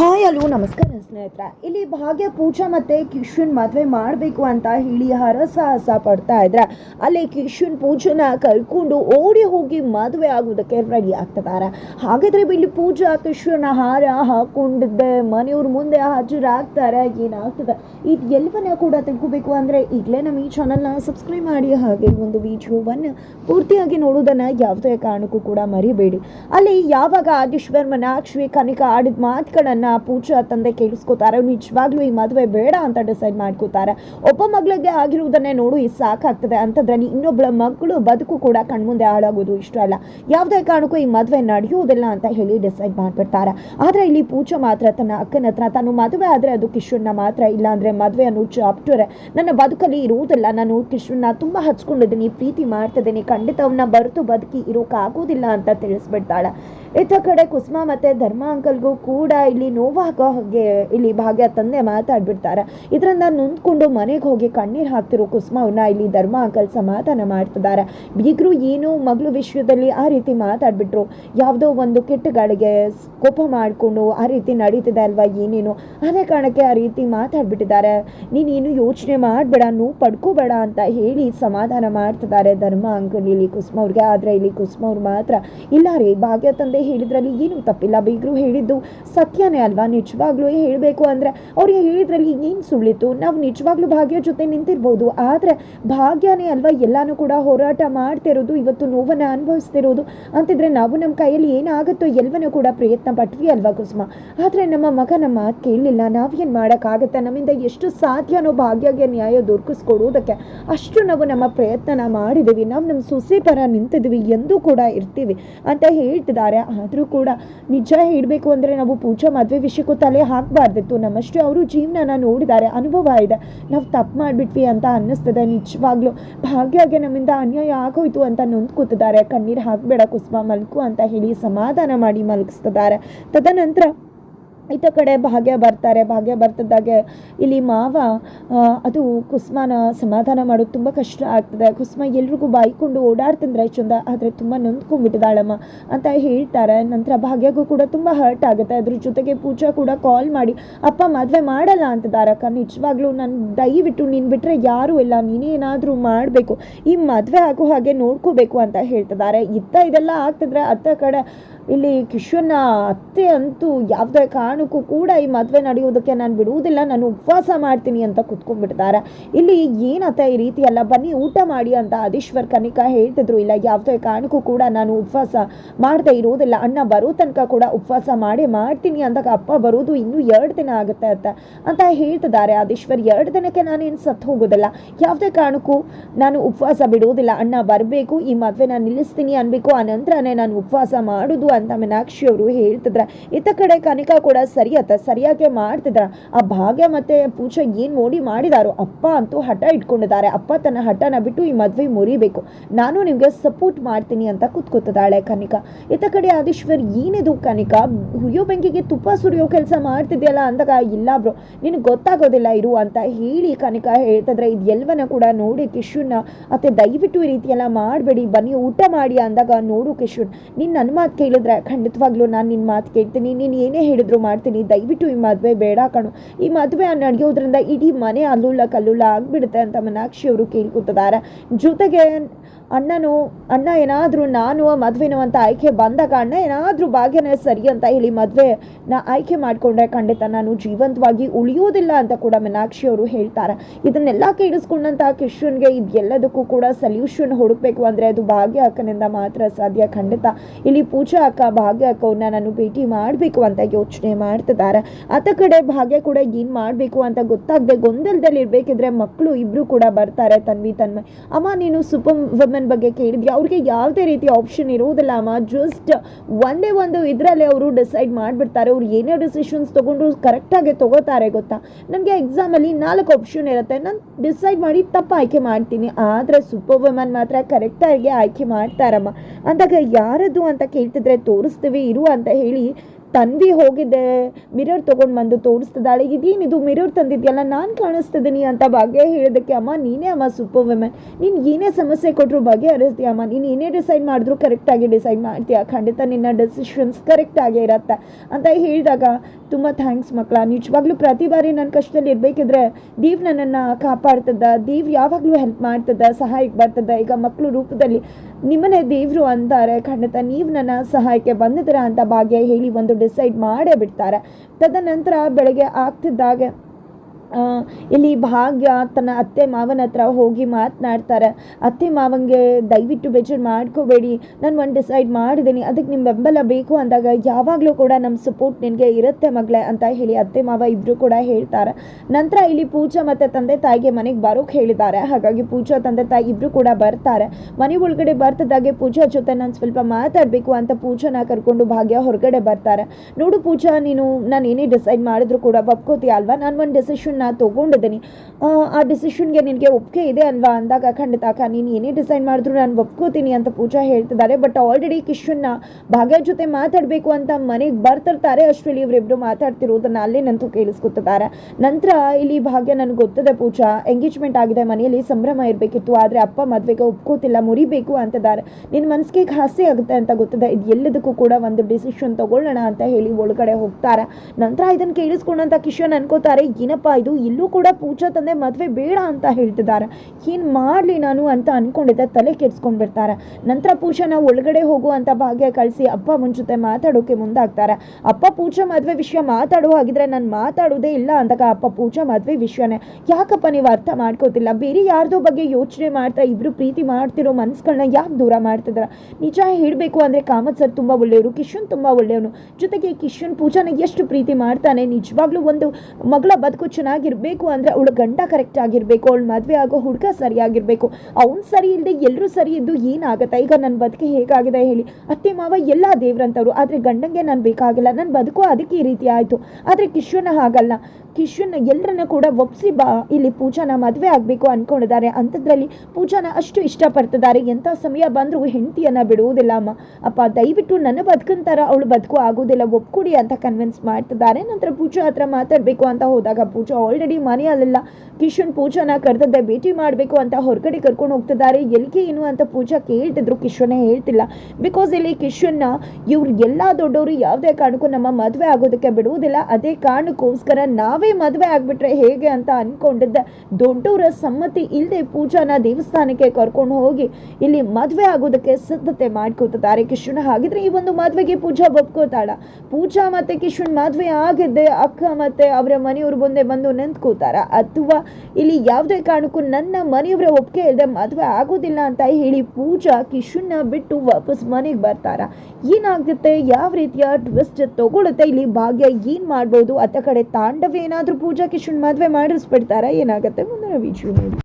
Hi hello ನಮಸ್ಕಾರ ಸ್ನೇಹಿತರ. ಇಲ್ಲಿ ಭಾಗ್ಯ, ಪೂಜಾ ಮತ್ತೆ ಕಿಶುನ್ ಮದುವೆ ಮಾಡಬೇಕು ಅಂತ ಹೇಳಿ ಹರಸಾಹಸ ಪಡ್ತಾ ಇದ್ರೆ, ಅಲ್ಲಿ ಕಿಶುನ್ ಪೂಜನ ಕರ್ಕೊಂಡು ಓಡಿ ಹೋಗಿ ಮದುವೆ ಆಗೋದಕ್ಕೆ ರೆಡಿ ಆಗ್ತದಾರ ಹಾಗಾದ್ರೆ ಇಲ್ಲಿ ಪೂಜಾ, ಕಿಶುನ ಹಾರ ಹಾಕೊಂಡಿದ್ದೆ. ಮನೆಯವ್ರ ಮುಂದೆ ಹಾಜರಾಗ್ತಾರೆ. ಏನಾಗ್ತದೆ? ಇದು ಎಲ್ಲವನ್ನ ಕೂಡ ತಿಳ್ಕೋಬೇಕು ಅಂದ್ರೆ ಈಗಲೇ ನಮ್ಮ ಈ ಚಾನಲ್ನ ಸಬ್ಸ್ಕ್ರೈಬ್ ಮಾಡಿ, ಹಾಗೆ ಒಂದು ವಿಡಿಯೋವನ್ನು ಪೂರ್ತಿಯಾಗಿ ನೋಡೋದನ್ನ ಯಾವುದೇ ಕಾರಣಕ್ಕೂ ಕೂಡ ಮರಿಬೇಡಿ. ಅಲ್ಲಿ ಯಾವಾಗ ಆದಿಶ್ವರ್ ಮನಾಕ್ಷಿ ಕನಿಕಾ ಆಡಿದ ಮಾತುಗಳನ್ನ ಪೂಜಾ ತಂದೆ ಕೇಳಿಸ್ಕೊತಾರೆ. ನಿಜವಾಗ್ಲೂ ಈ ಮದುವೆ ಬೇಡ ಅಂತ ಡಿಸೈಡ್ ಮಾಡ್ಕೋತಾರೆ. ಒಬ್ಬ ಮಗಳಿಗೆ ಆಗಿರುವುದನ್ನೇ ನೋಡು ಈ ಸಾಕಾಗ್ತದೆ ಅಂತಂದ್ರೆ ಇನ್ನೊಬ್ಬಳ ಮಗಳು ಬದುಕು ಕೂಡ ಕಣ್ಮುಂದೆ ಹಾಳಾಗೋದು ಇಷ್ಟ ಅಲ್ಲ. ಯಾವುದೇ ಕಾರಣಕ್ಕೂ ಈ ಮದುವೆ ನಡೆಯುವುದಿಲ್ಲ ಅಂತ ಹೇಳಿ ಡಿಸೈಡ್ ಮಾಡಿಬಿಡ್ತಾರೆ. ಆದರೆ ಇಲ್ಲಿ ಪೂಜಾ ಮಾತ್ರ ತನ್ನ ಅಕ್ಕನ ಹತ್ರ, ತಾನು ಮದುವೆ ಆದರೆ ಅದು ಕಿಶೋರ್ನ ಮಾತ್ರ ಇಲ್ಲ ಅಂದರೆ ಮದುವೆ ಅನ್ನೋ ಚಾಪ್ಟರ್ ನನ್ನ ಬದುಕಲ್ಲಿ ಇರುವುದಿಲ್ಲ, ನಾನು ಕಿಶೋರ್ನ ತುಂಬ ಹಚ್ಕೊಂಡಿದ್ದೀನಿ, ಪ್ರೀತಿ ಮಾಡ್ತಿದ್ದೀನಿ, ಖಂಡಿತ ಅವನ್ನ ಬರೆದು ಬದುಕಿ ಇರೋಕ್ಕಾಗೋದಿಲ್ಲ ಅಂತ ತಿಳಿಸ್ಬಿಡ್ತಾಳೆ. ಇತ್ತ ಕಡೆ ಕುಸುಮ ಮತ್ತೆ ಧರ್ಮ ಅಂಕಲ್ಗೂ ಕೂಡ ಇಲ್ಲಿ ನೋವಾಗೋ ಹಾಗೆ ಇಲ್ಲಿ ಭಾಗ್ಯ ತಂದೆ ಮಾತಾಡ್ಬಿಡ್ತಾರೆ. ಇದರಿಂದ ನೊಂದ್ಕೊಂಡು ಮನೆಗೆ ಹೋಗಿ ಕಣ್ಣೀರು ಹಾಕ್ತಿರೋ ಕುಸುಮವನ್ನ ಇಲ್ಲಿ ಧರ್ಮ ಅಂಕಲ್ ಸಮಾಧಾನ ಮಾಡ್ತಿದ್ದಾರೆ. ಬೀಗರು ಏನು ಮಗಳು ವಿಷಯದಲ್ಲಿ ಆ ರೀತಿ ಮಾತಾಡ್ಬಿಟ್ರು. ಯಾವುದೋ ಒಂದು ಕೆಟ್ಟಗಳಿಗೆ ಕೋಪ ಮಾಡಿಕೊಂಡು ಆ ರೀತಿ ನಡೀತಿದೆ ಅಲ್ವಾ ಏನೇನು. ಅದೇ ಕಾರಣಕ್ಕೆ ಆ ರೀತಿ ಮಾತಾಡ್ಬಿಟ್ಟಿದ್ದಾರೆ. ನೀನೇನು ಯೋಚನೆ ಮಾಡಬೇಡ, ನೋವು ಪಡ್ಕೋಬೇಡ ಅಂತ ಹೇಳಿ ಸಮಾಧಾನ ಮಾಡ್ತಿದ್ದಾರೆ ಧರ್ಮ ಅಂಕಲ್ ಇಲ್ಲಿ ಕುಸುಮ ಅವ್ರಿಗೆ ಆದರೆ ಇಲ್ಲಿ ಕುಸುಮ ಅವ್ರು ಮಾತ್ರ ಇಲ್ಲ ರೀ. ಭಾಗ್ಯ ತಂದೆ ಹೇಳಿದ್ರಲ್ಲಿ ಏನು ತಪ್ಪಿಲ್ಲ. ಬೀಗರು ಹೇಳಿದ್ದು ಸತ್ಯನೇ ಅಲ್ವಾ? ನಿಜವಾಗ್ಲೂ ಹೇಳಬೇಕು ಅಂದರೆ ಅವ್ರಿಗೆ ಹೇಳಿದ್ರಲ್ಲಿ ಏನು ಸುಳ್ಳಿತ್ತು? ನಾವು ನಿಜವಾಗ್ಲೂ ಭಾಗ್ಯ ಜೊತೆ ನಿಂತಿರ್ಬೋದು. ಆದರೆ ಭಾಗ್ಯನೇ ಅಲ್ವಾ ಎಲ್ಲಾನು ಕೂಡ ಹೋರಾಟ ಮಾಡ್ತಿರೋದು, ಇವತ್ತು ನೋವನ್ನು ಅನುಭವಿಸ್ತಿರೋದು? ಅಂತಿದ್ರೆ ನಾವು ನಮ್ಮ ಕೈಯಲ್ಲಿ ಏನಾಗುತ್ತೋ ಎಲ್ಲವನ್ನೂ ಕೂಡ ಪ್ರಯತ್ನ ಪಟ್ವಿ ಅಲ್ವಾ ಕುಸುಮ? ಆದರೆ ನಮ್ಮ ಮಗ ನಮ್ಮ ಮಾತು ಕೇಳಲಿಲ್ಲ. ನಾವೇನು ಮಾಡೋಕ್ಕಾಗತ್ತೆ? ನಮ್ಮಿಂದ ಎಷ್ಟು ಸಾಧ್ಯನೋ ಭಾಗ್ಯಗೆ ನ್ಯಾಯ ದೊರಕಿಸ್ಕೊಡೋದಕ್ಕೆ ಅಷ್ಟು ನಾವು ನಮ್ಮ ಪ್ರಯತ್ನನ ಮಾಡಿದ್ದೀವಿ ನಾವು ನಮ್ಮ ಸೊಸೆ ಪರ ನಿಂತಿದ್ವಿ ಎಂದೂ ಕೂಡ ಇರ್ತೀವಿ ಅಂತ ಹೇಳ್ತಿದ್ದಾರೆ. ಆದರೂ ಕೂಡ ನಿಜ ಹೇಳಬೇಕು ಅಂದರೆ ನಾವು ಪೂಜಾ ಮದುವೆ ವಿಷಯಕ್ಕೂ ತಲೆ ಹಾಕಬಾರ್ದಿತ್ತು. ನಮ್ಮಷ್ಟು ಅವರು ಜೀವನನ ನೋಡಿದ್ದಾರೆ, ಅನುಭವ ಇದೆ. ನಾವು ತಪ್ಪು ಮಾಡಿಬಿಟ್ವಿ ಅಂತ ಅನ್ನಿಸ್ತದೆ ನಿಜವಾಗ್ಲೂ. ಭಾಗ್ಯಾಗೆ ನಮ್ಮಿಂದ ಅನ್ಯಾಯ ಆಗೋಯ್ತು ಅಂತ ನೊಂದ್ಕೋತಿದ್ದಾರೆ ಕಣ್ಣೀರು ಹಾಕಬೇಡ ಕುಸುಮ ಮಲ್ಕು ಅಂತ ಹೇಳಿ ಸಮಾಧಾನ ಮಾಡಿ ಮಲಗಿಸ್ತಿದ್ದಾರೆ. ತದನಂತರ ಇತ್ತ ಕಡೆ ಭಾಗ್ಯ ಬರ್ತಾರೆ, ಭಾಗ್ಯ ಬರ್ತಿದ್ದಾಗೆ. ಇಲ್ಲಿ ಮಾವ ಅದು ಕುಸ್ಮಾನ ಸಮಾಧಾನ ಮಾಡೋದು ತುಂಬ ಕಷ್ಟ ಆಗ್ತದೆ. ಕುಸ್ಮ ಎಲ್ರಿಗೂ ಬಾಯ್ಕೊಂಡು ಓಡಾಡ್ತಂದ್ರೆ ಚಂದ, ಆದರೆ ತುಂಬ ನೊಂದ್ಕೊಂಡ್ಬಿಟ್ಟಿದ್ದಾಳಮ್ಮ ಅಂತ ಹೇಳ್ತಾರೆ. ನಂತರ ಭಾಗ್ಯಗೂ ಕೂಡ ತುಂಬ ಹರ್ಟ್ ಆಗುತ್ತೆ. ಅದ್ರ ಜೊತೆಗೆ ಪೂಜಾ ಕೂಡ ಕಾಲ್ ಮಾಡಿ, ಅಪ್ಪ, ಮದುವೆ ಮಾಡಲ್ಲ ಅಂತ ಅಕ್ಕ ನಿಜವಾಗ್ಲೂ ನಾನು ದಯವಿಟ್ಟು ನೀನು ಬಿಟ್ಟರೆ ಯಾರೂ ಇಲ್ಲ. ನೀನೇನಾದರೂ ಮಾಡಬೇಕು. ಈ ಮದುವೆ ಆಗೋ ಹಾಗೆ ನೋಡ್ಕೋಬೇಕು ಅಂತ ಹೇಳ್ತಿದ್ದಾರೆ. ಇತ್ತ ಇದೆಲ್ಲ ಆಗ್ತಿದ್ರೆ ಅತ್ತ ಕಡೆ ಇಲ್ಲಿ ಕಿಶನ್ನ ಅತ್ತೆ ಅಂತೂ ಯಾವುದೇ ಕಾರಣಕ್ಕೂ ಕೂಡ ಈ ಮದುವೆ ನಡೆಯುವುದಕ್ಕೆ ನಾನು ಬಿಡುವುದಿಲ್ಲ, ನಾನು ಉಪವಾಸ ಮಾಡ್ತೀನಿ ಅಂತ ಕುತ್ಕೊಂಡ್ಬಿಡ್ತಾರೆ. ಇಲ್ಲಿ ಏನತ್ತ ಈ ರೀತಿ ಅಲ್ಲ, ಬನ್ನಿ ಊಟ ಮಾಡಿ ಅಂತ ಅದೀಶ್ವರ್ ಕನಿಕಾ ಹೇಳ್ತಿದ್ರು. ಇಲ್ಲ, ಯಾವುದೇ ಕಾರಣಕ್ಕೂ ಕೂಡ ನಾನು ಉಪವಾಸ ಮಾಡದೆ ಇರೋದಿಲ್ಲ ಅಣ್ಣ ಬರೋ ತನಕ ಕೂಡ ಉಪವಾಸ ಮಾಡಿ ಮಾಡ್ತೀನಿ ಅಂದಾಗ ಅಪ್ಪ ಬರೋದು ಇನ್ನೂ ಎರಡು ದಿನ ಆಗುತ್ತೆ ಅಂತ ಅಂತ ಹೇಳ್ತಿದ್ದಾರೆ. ಆದೀಶ್ವರ್, ಎರಡು ದಿನಕ್ಕೆ ನಾನೇನು ಸತ್ತು ಹೋಗೋದಿಲ್ಲ. ಯಾವುದೇ ಕಾರಣಕ್ಕೂ ನಾನು ಉಪವಾಸ ಬಿಡೋದಿಲ್ಲ ಅಣ್ಣ ಬರಬೇಕು, ಈ ಮದುವೆನ ನಿಲ್ಲಿಸ್ತೀನಿ ಅನ್ಬೇಕು. ಆ ನಂತರನೇ ನಾನು ಉಪವಾಸ ಮಾಡೋದು ಅಂತ ಮೀನಾಕ್ಷಿ ಅವರು ಹೇಳ್ತಿದ್ರ. ಇತ್ತ ಕಡೆ ಕನಿಕಾ ಕೂಡ ಸರಿಯತ್ತ ಸರಿಯಾಗಿ ಮಾಡ್ತಿದ್ರ. ಆ ಭಾಗ್ಯ ಮತ್ತೆ ಪೂಜಾ ಏನ್ ನೋಡಿ ಮಾಡಿದಾರೋ ಅಪ್ಪ ಅಂತೂ ಹಠ ಇಟ್ಕೊಂಡಿದ್ದಾರೆ. ಅಪ್ಪ ತನ್ನ ಹಠನ ಬಿಟ್ಟು ಈ ಮದ್ವೆ ಮುರಿಬೇಕು. ನಾನು ನಿಮ್ಗೆ ಸಪೋರ್ಟ್ ಮಾಡ್ತೀನಿ ಅಂತ ಕುತ್ಕೋತದಾಳೆ ಕನಿಕಾ. ಇತ್ತ ಕಡೆ ಆದೀಶ್ವರ್, ಏನಿದು ಕನಿಕಾ? ಹುಯ್ಯೋ ಬೆಂಕಿಗೆ ತುಪ್ಪ ಸುರಿಯೋ ಕೆಲಸ ಮಾಡ್ತಿದ್ಯಲ್ಲ ಅಂದಾಗ, ಇಲ್ಲ ಬ್ರೋ, ನಿನಗೆ ಗೊತ್ತಾಗೋದಿಲ್ಲ ಇರು ಅಂತ ಹೇಳಿ ಕನಿಕಾ ಹೇಳ್ತಿದ್ರೆ, ಇದು ಕೂಡ ನೋಡಿ ಕಿಶುನ್ನ ಅತ್ತೆ ದಯವಿಟ್ಟು ಈ ರೀತಿ ಎಲ್ಲ ಮಾಡಬೇಡಿ, ಬನ್ನಿ, ಊಟ ಮಾಡಿ ಅಂದಾಗ, ನೋಡು ಕಿಶುನ್ ನೀನು ನನ್ನ ಮಾತು ಕೇಳಿದ್ರೆ ಖಂಡಿತವಾಗ್ಲೂ ನಾನು ನಿನ್ನ ಮಾತು ಕೇಳ್ತೀನಿ, ನೀನು ಏನೇ ಹೇಳಿದ್ರು ಮಾಡ್ತೀನಿ, ದಯವಿಟ್ಟು ಈ ಮದುವೆ ಬೇಡ ಕಣು. ಈ ಮದುವೆ ನಡೆಯೋದ್ರಿಂದ ಇಡೀ ಮನೆ ಅಲ್ಲುಳ್ಳ ಕಲ್ಲುಳ್ಳ ಆಗಿಬಿಡುತ್ತೆ ಅಂತ ಮೀನಾಕ್ಷಿ ಅವರು ಕೇಳ್ಕೊತಿದ್ದಾರೆ ಜೊತೆಗೆ ಅಣ್ಣನು, ಅಣ್ಣ ಏನಾದರೂ ನಾನು ಮದುವೆನೋ ಅಂತ ಆಯ್ಕೆ ಬಂದಾಗ ಅಣ್ಣ ಏನಾದರೂ ಭಾಗ್ಯನೇ ಸರಿ ಅಂತ ಹೇಳಿ ಮದುವೆ ನಾ ಆಯ್ಕೆ ಮಾಡಿಕೊಂಡ್ರೆ ಖಂಡಿತ ನಾನು ಜೀವಂತವಾಗಿ ಉಳಿಯೋದಿಲ್ಲ ಅಂತ ಕೂಡ ಮೀನಾಕ್ಷಿ ಅವರು ಹೇಳ್ತಾರೆ. ಇದನ್ನೆಲ್ಲ ಕೇಳಿಸ್ಕೊಂಡಂತಹ ಕಿಶನ್ಗೆ ಇದೆಲ್ಲದಕ್ಕೂ ಕೂಡ ಸಲ್ಯೂಷನ್ ಹುಡುಕ್ಬೇಕು ಅಂದರೆ ಅದು ಭಾಗ್ಯ ಅಕ್ಕನಿಂದ ಮಾತ್ರ ಸಾಧ್ಯ ಖಂಡಿತ. ಇಲ್ಲಿ ಪೂಜಾ ಅಕ್ಕ ಭಾಗ್ಯ ಅಕ್ಕವ್ರನ್ನ ನಾನು ಭೇಟಿ ಮಾಡಬೇಕು ಅಂತ ಯೋಚನೆ ಮಾಡ್ತಿದ್ದಾರೆ. ಆತ ಕಡೆ ಭಾಗ್ಯ ಕೂಡ ಏನು ಮಾಡಬೇಕು ಅಂತ ಗೊತ್ತಾಗದೆ ಗೊಂದಲದಲ್ಲಿ ಇರಬೇಕಿದ್ರೆ ಮಕ್ಕಳು ಇಬ್ಬರು ಕೂಡ ಬರ್ತಾರೆ ತನ್ವಿ, ತನ್ಮಯ್. ಅಮ್ಮ, ನೀನು ಸೂಪರ್ ವುಮೆನ್ ಬಗ್ಗೆ ಕೇಳಿದ್ವಿ ಅವ್ರಿಗೆ ಯಾವುದೇ ರೀತಿ ಆಪ್ಷನ್ ಇರುವುದಿಲ್ಲ ಅಮ್ಮ. ಜಸ್ಟ್ ಒಂದೇ ಒಂದು ಇದರಲ್ಲಿ ಅವರು ಡಿಸೈಡ್ ಮಾಡಿಬಿಡ್ತಾರೆ. ಅವ್ರು ಏನೇ ಡಿಸಿಷನ್ಸ್ ತೊಗೊಂಡ್ರು ಕರೆಕ್ಟಾಗಿ ತಗೋತಾರೆ ಗೊತ್ತಾ? ನನಗೆ ಎಕ್ಸಾಮಲ್ಲಿ ನಾಲ್ಕು ಆಪ್ಷನ್ ಇರುತ್ತೆ. ನಾನು ಡಿಸೈಡ್ ಮಾಡಿ ತಪ್ಪು ಆಯ್ಕೆ ಮಾಡ್ತೀನಿ. ಆದರೆ ಸೂಪರ್ ವುಮನ್ ಮಾತ್ರ ಕರೆಕ್ಟಾಗಿ ಆಯ್ಕೆ ಮಾಡ್ತಾರಮ್ಮ. ಅಂದಾಗ ಯಾರದು ಅಂತ ಕೇಳ್ತಿದ್ರೆ ತೋರಿಸ್ತೀವಿ ಇರು ಅಂತ ಹೇಳಿ ತನ್ವಿ ಹೋಗಿದ್ದೆ ಮಿರರ್ ತೊಗೊಂಡು ಬಂದು ತೋರಿಸ್ತಿದ್ದಾಳೆ ಇದೇನಿದು ಮಿರರ್ ತಂದಿದ್ಯಲ್ಲ, ನಾನು ಕಾಣಿಸ್ತಿದ್ದೀನಿ ಅಂತ ಭಾಗ್ಯ ಹೇಳೋದಕ್ಕೆ, ಅಮ್ಮ, ನೀನೇ ಅಮ್ಮ ಸೂಪರ್ ವುಮೆನ್ ನೀನು ಏನೇ ಸಮಸ್ಯೆ ಕೊಟ್ಟರು ಬಗೆಹರಿಸ್ತೀಯ ಅಮ್ಮ. ನೀನು ಏನೇ ಡಿಸೈಡ್ ಮಾಡಿದ್ರು ಕರೆಕ್ಟಾಗಿ ಡಿಸೈಡ್ ಮಾಡ್ತೀಯ? ಖಂಡಿತ ನಿನ್ನ ಡೆಸಿಷನ್ಸ್ ಕರೆಕ್ಟಾಗೇ ಇರತ್ತೆ. ಅಂತ ಹೇಳಿದಾಗ, ತುಂಬ ಥ್ಯಾಂಕ್ಸ್ ಮಕ್ಕಳ. ನಿಜವಾಗ್ಲೂ ಪ್ರತಿ ಬಾರಿ ನನ್ನ ಕಷ್ಟದಲ್ಲಿ ಇರಬೇಕಿದ್ರೆ, ದೀವ್ ನನ್ನನ್ನು ಕಾಪಾಡ್ತದ. ದೀವ್ ಯಾವಾಗಲೂ ಹೆಲ್ಪ್ ಮಾಡ್ತದ, ಸಹಾಯಕ್ಕೆ ಬರ್ತದ. ಈಗ ಮಕ್ಕಳು ರೂಪದಲ್ಲಿ ನಿಮ್ಮನೆ ದೇವರು ಅಂತಾರೆ. ಖಂಡಿತ ನೀವು ನನ್ನ ಸಹಾಯಕ್ಕೆ ಬಂದಿದ್ದೀರಾ ಅಂತ ಭಾಗ್ಯ ಹೇಳಿ ಒಂದು ಡಿಸೈಡ್ ಮಾಡೇ ಬಿಡ್ತಾರೆ. ತದನಂತರ ಬೆಳಗ್ಗೆ ಆಗ್ತಿದ್ದಾಗೆ ಇಲ್ಲಿ ಭಾಗ್ಯ ತನ್ನ ಅತ್ತೆ ಮಾವನ ಹತ್ರ ಹೋಗಿ ಮಾತನಾಡ್ತಾರೆ. ಅತ್ತೆ ಮಾವನಿಗೆ ದಯವಿಟ್ಟು ಬೇಜಾರು ಮಾಡ್ಕೋಬೇಡಿ. ನಾನು ಒಂದು ಡಿಸೈಡ್ ಮಾಡಿದ್ದೀನಿ ಅದಕ್ಕೆ ನಿಮ್ಮ ಬೆಂಬಲ ಬೇಕು ಅಂದಾಗ ಯಾವಾಗಲೂ ಕೂಡ ನಮ್ಮ ಸಪೋರ್ಟ್ ನಿನಗೆ ಇರುತ್ತೆ ಮಗಳೇ ಅಂತ ಹೇಳಿ ಅತ್ತೆ ಮಾವ ಇಬ್ಬರು ಕೂಡ ಹೇಳ್ತಾರೆ. ನಂತರ ಇಲ್ಲಿ ಪೂಜಾ ಮತ್ತು ತಂದೆ ತಾಯಿಗೆ ಮನೆಗೆ ಬರೋಕೆ ಹೇಳಿದ್ದಾರೆ. ಹಾಗಾಗಿ ಪೂಜಾ ತಂದೆ ತಾಯಿ ಇಬ್ಬರು ಕೂಡ ಬರ್ತಾರೆ. ಮನೆ ಒಳಗಡೆ ಬರ್ತಿದ್ದಾಗೆ ಪೂಜಾ ಜೊತೆ ನಾನು ಸ್ವಲ್ಪ ಮಾತಾಡಬೇಕು ಅಂತ ಪೂಜಾನ ಕರ್ಕೊಂಡು ಭಾಗ್ಯ ಹೊರಗಡೆ ಬರ್ತಾರೆ. ನೋಡು ಪೂಜಾ, ನೀನು ನಾನು ಏನೇ ಡಿಸೈಡ್ ಮಾಡಿದ್ರು ಕೂಡ ಒಪ್ಕೋತೀಯ ಅಲ್ವಾ? ನಾನು ಒಂದು ಡಿಸಿಷನ್ನ ತೊಗೊಂಡಿದ್ದೀನಿ. ಆ, ಡಿಸಿಷನ್ಗೆ ನಿನಗೆ ಒಪ್ಪಿಗೆ ಇದೆ ಅಲ್ವಾ? ಅಂದಾಗ ಖಂಡಿತ ಅಕ್ಕ ನೀನು ಏನೇ ಡಿಸೈಡ್ ಮಾಡಿದ್ರು ನಾನು ಒಪ್ಕೋತೀನಿ ಅಂತ ಪೂಜಾ ಹೇಳ್ತಿದ್ದಾರೆ. ಬಟ್ ಆಲ್ರೆಡಿ ಕಿಶನ್ನ ಭಾಗ್ಯ ಜೊತೆ ಮಾತಾಡಬೇಕು ಅಂತ ಮನೆಗೆ ಬರ್ತಿರ್ತಾರೆ ಅಷ್ಟರಲ್ಲಿ ಇವರಿಬ್ಬರು ಮಾತಾಡ್ತಿರೋದನ್ನ ಅಲ್ಲೇ ನಂತೂ ಕೇಳಿಸ್ಕೊತಿದ್ದಾರೆ. ನಂತರ ಇಲ್ಲಿ ಭಾಗ್ಯ ನನಗೆ ಗೊತ್ತದೆ ಪೂಜಾ ಎಂಗೇಜ್ಮೆಂಟ್ ಆಗಿದೆ ಮನೆಯಲ್ಲಿ ಸಂಭ್ರಮ ಇರಬೇಕಿತ್ತು ಆದರೆ ಅಪ್ಪ ಮದುವೆಗೆ ಒಪ್ಕೋತಿಲ್ಲ ಮುರಿಬೇಕು ಅಂತಿದ್ದಾರೆ. ನಿನ್ನ ಮನಸ್ಸಿಗೆ ಹಾಸ್ಯ ಆಗುತ್ತೆ ಅಂತ ಗೊತ್ತಿದೆ. ಇದು ಎಲ್ಲದಕ್ಕೂ ಕೂಡ ಒಂದು ಡಿಸಿಷನ್ ತಗೊಳ್ಳೋಣ ಅಂತ ಹೇಳಿ ಒಳಗಡೆ ಹೋಗ್ತಾರೆ. ನಂತರ ಇದನ್ನು ಕೇಳಿಸ್ಕೊಂಡಂತ ಕಿಶನ್ ಅನ್ಕೋತಾರೆ ಏನಪ್ಪ ಇದು? ಇಲ್ಲೂ ಕೂಡ ಪೂಜಾ ತಂದೆ ಮದುವೆ ಬೇಡ ಅಂತ ಹೇಳ್ತಿದ್ದಾರೆ. ಏನು ಮಾಡಲಿ ನಾನು ಅಂತ ಅಂದ್ಕೊಂಡಿದ್ದೆ ತಲೆ ಕೆಡ್ಸ್ಕೊಂಡ್ಬಿಡ್ತಾರೆ. ನಂತರ ಪೂಜಾನ ಒಳಗಡೆ ಹೋಗುವಂಥ ಭಾಗ್ಯ ಕಳಿಸಿ ಅಪ್ಪ ಅವನ ಜೊತೆ ಮಾತಾಡೋಕೆ ಮುಂದಾಗ್ತಾರೆ. ಅಪ್ಪ ಪೂಜಾ ಮದುವೆ ವಿಷಯ ಮಾತಾಡೋ ಹಾಗಿದ್ರೆ ನಾನು ಮಾತಾಡೋದೇ ಇಲ್ಲ ಅಂದಾಗ ಅಪ್ಪ ಪೂಜಾ ಮದುವೆ ವಿಷಯನೇ. ಯಾಕಪ್ಪ ನೀವು ಅರ್ಥ ಮಾಡ್ಕೋತಿಲ್ಲ? ಬೇರೆ ಯಾರ್ದೋ ಬಗ್ಗೆ ಯೋಚನೆ ಮಾಡ್ತಾ ಇಬ್ರು ಪ್ರೀತಿ ಮಾಡ್ತಿರೋ ಮನ್ಸುಗಳನ್ನ ಯಾಕೆ ದೂರ ಮಾಡ್ತಿದಾರ? ನಿಜ ಹೇಳಬೇಕು ಅಂದರೆ ಕಾಮತ್ ಸರ್ ತುಂಬ ಒಳ್ಳೆಯವರು, ಕಿಶನ್ ತುಂಬ ಒಳ್ಳೆಯವನು. ಜೊತೆಗೆ ಕಿಶನ್ ಪೂಜಾನ ಎಷ್ಟು ಪ್ರೀತಿ ಮಾಡ್ತಾನೆ? ನಿಜವಾಗ್ಲೂ ಒಂದು ಮಗಳ ಬದುಕು ಚೆನ್ನಾಗಿರ್ಬೇಕು ಅಂದರೆ ಅವಳ ಗಂಡ ಕರೆಕ್ಟ್ ಆಗಿರಬೇಕು, ಅವಳ ಮದುವೆ ಆಗೋ ಹುಡುಗ ಸರಿಯಾಗಿರಬೇಕು. ಅವ್ನು ಸರಿ ಇಲ್ಲದೆ ಎಲ್ಲರೂ ಸರಿ ಇದ್ದು ಏನಾಗುತ್ತೆ? ಈಗ ನನ್ನ ಬದುಕೆ ಹೇಗಾಗಿದೆ ಹೇಳಿ. ಅತ್ತೆ, ಮಾವ ಎಲ್ಲ ದೇವ್ರಂತವ್ರು. ಆದರೆ ಗಂಡಂಗೆ ನಾನು ಬೇಕಾಗಿಲ್ಲ. ನನ್ನ ಬದುಕು ಅದಕ್ಕೆ ಈ ರೀತಿ ಆಯಿತು. ಆದರೆ ಕಿಶೋನ ಹಾಗಲ್ಲ. ಕಿಶನ್ ಎಲ್ಲರನ್ನ ಕೂಡ ಒಪ್ಸಿ ಬಾ, ಇಲ್ಲಿ ಪೂಜಾನ ಮದುವೆ ಆಗಬೇಕು ಅನ್ಕೊಂಡಿದ್ದಾರೆ. ಅಂಥದ್ರಲ್ಲಿ ಪೂಜಾನ ಅಷ್ಟು ಇಷ್ಟಪಡ್ತಿದ್ದಾರೆ. ಎಂಥ ಸಮಯ ಬಂದರೂ ಹೆಂಡತಿಯನ್ನ ಬಿಡುವುದಿಲ್ಲ, ಅಮ್ಮ. ಅಪ್ಪ, ದಯವಿಟ್ಟು ನನ್ನ ಬದುಕಂತಾರ ಅವಳು ಬದುಕು ಆಗೋದಿಲ್ಲ. ಒಪ್ಕೊಡಿ ಅಂತ ಕನ್ವಿನ್ಸ್ ಮಾಡ್ತಿದ್ದಾರೆ. ನಂತರ ಪೂಜಾ ಹತ್ರ ಮಾತಾಡಬೇಕು ಅಂತ ಹೋದಾಗ ಪೂಜಾ ಆಲ್ರೆಡಿ ಮನೆಯಲ್ಲೆಲ್ಲ. ಕಿಶನ್ ಪೂಜಾನ ಕರೆದದ್ದೆ ಭೇಟಿ ಮಾಡಬೇಕು ಅಂತ ಹೊರಗಡೆ ಕರ್ಕೊಂಡು ಹೋಗ್ತಿದ್ದಾರೆ. ಎಲ್ಲಿಗೆ ಏನು ಅಂತ ಪೂಜಾ ಕೇಳ್ತಿದ್ರು. ಕಿಶನೇ ಹೇಳ್ತಿಲ್ಲ. ಬಿಕಾಸ್ ಇಲ್ಲಿ ಕಿಶನ್ನ ಇವ್ರು ಎಲ್ಲ ದೊಡ್ಡವರು ಯಾವುದೇ ಕಾರಣಕ್ಕೂ ನಮ್ಮ ಮದುವೆ ಆಗೋದಕ್ಕೆ ಬಿಡುವುದಿಲ್ಲ. ಅದೇ ಕಾರಣಕ್ಕೋಸ್ಕರ ನಾವೇ ಮದುವೆ ಆಗ್ಬಿಟ್ರೆ ಹೇಗೆ ಅಂತ ಅನ್ಕೊಂಡಿದ್ದೆ. ದೊಡ್ಡವರ ಸಮ್ಮತಿ ಇಲ್ಲದೆ ಪೂಜಾನ ದೇವಸ್ಥಾನಕ್ಕೆ ಕರ್ಕೊಂಡು ಹೋಗಿ ಇಲ್ಲಿ ಮದುವೆ ಆಗೋದಕ್ಕೆ ಸಿದ್ಧತೆ ಮಾಡ್ಕೋತಾರೆ ಕಿಶನ್ ಹಾಗಿದ್ರೆ ಈ ಒಂದು ಮದುವೆಗೆ ಪೂಜಾ ಒಪ್ಕೋತಾಳ. ಪೂಜಾ ಮತ್ತೆ ಕಿಶನ್ ಮದುವೆ ಆಗಿದ್ದೆ ಅಕ್ಕ ಮತ್ತೆ ಅವರ ಮನೆಯವರು ಮುಂದೆ ಬಂದು ನಿಂತ್ಕೋತಾರ. ಅಥವಾ ಇಲ್ಲಿ ಯಾವುದೇ ಕಾರಣಕ್ಕೂ ನನ್ನ ಮನೆಯವರ ಒಪ್ಪಿಗೆ ಇಲ್ಲದೆ ಮದುವೆ ಆಗೋದಿಲ್ಲ ಅಂತ ಹೇಳಿ ಪೂಜಾ ಕಿಶನ್ನ ಬಿಟ್ಟು ವಾಪಸ್ ಮನೆಗೆ ಬರ್ತಾರ. ಏನಾಗುತ್ತೆ ಯಾವ ರೀತಿಯ ಟ್ವಿಸ್ಟ್ ತಗೊಳುತ್ತೆ? ಇಲ್ಲಿ ಭಾಗ್ಯ ಏನ್ ಮಾಡ್ಬೋದು? ಅತ್ತ ಕಡೆ ಏನಾದ್ರೂ ಪೂಜಾ ಕಿಶನ್ ಮದುವೆ ಮಾಡಿಸ್ಬಿಡ್ತಾರ? ಏನಾಗುತ್ತೆ? ಮುಂದಿನ ವಿಡಿಯೋ ನೋಡಿ